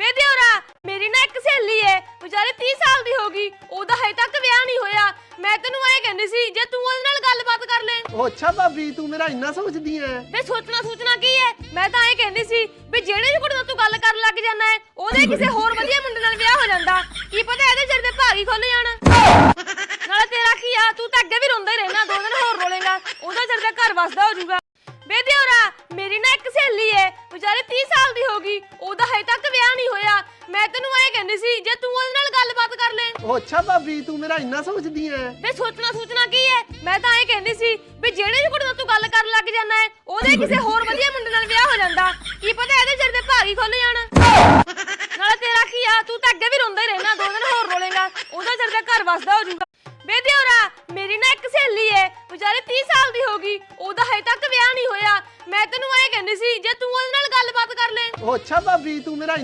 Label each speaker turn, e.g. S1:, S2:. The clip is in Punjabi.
S1: ਬੇ ਦਿਓਰਾ ਮੇਰੀ ਨਾ ਇੱਕ ਸਹੇਲੀ ਏ ਵਿਚਾਰੀ 30 ਸਾਲ ਦੀ ਹੋ ਗਈ ਉਹਦਾ ਹਜੇ ਤੱਕ ਵਿਆਹ ਨਹੀਂ ਹੋਇਆ। ਮੈਂ ਤੈਨੂੰ ਐ ਕਹਿੰਦੀ ਸੀ ਜੇ ਤੂੰ ਉਹਦੇ ਨਾਲ ਗੱਲਬਾਤ ਕਰ ਲੈ।
S2: ਉਹ ਅੱਛਾ ਭਾਬੀ ਤੂੰ ਮੇਰਾ ਇੰਨਾ ਸੋਚਦੀ ਐ?
S1: ਵੇ ਸੋਚਣਾ ਸੋਚਣਾ ਕੀ ਹੈ ਮੈਂ ਤਾਂ ਐ ਕਹਿੰਦੀ ਸੀ ਵੀ ਜਿਹੜੇ ਵੀ ਕੁੜੀ ਨਾਲ ਤੂੰ ਗੱਲ ਕਰਨ ਲੱਗ ਹੈ ਉਹਦੇ ਕਿਸੇ ਹੋਰ ਵਧੀਆ ਮੁੰਡੇ ਨਾਲ ਵਿਆਹ ਹੋ ਜਾਂਦਾ। ਕੀ ਪਤਾ ਇਹਦੇ ਸਿਰ ਤੇ ਭਾਗੀ ਖੁੱਲ ਜਾਣ। ਨਾਲੇ ਤੇਰਾ ਕੀ ਆ ਤੂੰ ਤਾਂ ਅੱਗੇ ਵੀ ਰੋਂਦਾ ਹੀ ਰਹਿਣਾ ਦੋ ਦਿਨ ਹੋਰ ਰੋਲੇਗਾ ਉਹਦਾ ਸਿਰ ਤੇ ਘਰ ਵਸਦਾ ਹੋ ਜਾਊਗਾ। ਬੇ ਦਿਓਰਾ ਵਿਆਹ ਨਹੀਂ ਹੋਇਆ। ਮੈਂ ਤੈਨੂੰ ਇਹ ਕਹਿੰਦੀ ਸੀ ਜੇ ਤੂੰ ਉਹਦੇ ਨਾਲ ਗੱਲਬਾਤ ਕਰ ਲੈ।
S2: ਉਹ ਅੱਛਾ ਭਾਬੀ ਤੂੰ ਮੇਰਾ ਇੰਨਾ ਸਮਝਦੀ ਐ?
S1: ਵੇ ਸੋਚਣਾ ਸੋਚਣਾ ਕੀ ਹੈ ਮੈਂ ਤਾਂ ਇਹ ਕਹਿੰਦੀ ਸੀ ਵੀ ਜਿਹੜੇ ਵੀ ਤੂੰ ਗੱਲ ਕਰਨ ਲੱਗ ਜਾਣਾ ਹੈ ਉਹਦੇ ਕਿਸੇ ਹੋਰ ਵਧੀਆ ਮੁੰਡੇ ਨਾਲ ਵਿਆਹ ਹੋ ਜਾਂਦਾ। ਕੀ ਪਤਾ ਇਹਦੇ ਸਿਰ ਦੇ ਭਾਗੀ ਖੁੱਲ ਜਾਣ। ਨਾਲੇ ਤੇਰਾ ਕੀ ਆ ਤੂੰ ਤਾਂ ਅੱਗੇ ਵੀ ਰੋਂਦਾ ਹੀ ਰਹਿਣਾ ਦੋ ਦਿਨ ਹੋਰ ਰੋਲੇਗਾ। ਉਹਦਾ ਸਿਰ ਦਾ ਘਰ ਵਸਦਾ ਹੋ ਜਾਊਗਾ। ਵੇ ਦਿਓਰਾ ਮੇਰੀ ਨਾ ਇੱਕ ਸਹੇਲੀ ਹੈ ਵਿਚਾਰੇ 30 ਸਾਲ ਦੀ ਹੋ ਗਈ। ਉਹਦਾ ਹਜੇ ਤੱਕ ਵਿਆਹ ਨਹੀਂ ਹੋਇਆ। ਮੈਂ ਤੈਨੂੰ ਇਹ ਕਹਿੰਦੀ ਸੀ ਜੇ ਤੂੰ ਉਹਦੇ ਨਾਲ ਗੱਲਬਾਤ ਕਰ ਲੈ।
S2: ਉਹ ਅੱਛਾ ਭਾਬੀ ਤੂੰ ਮੇਰਾ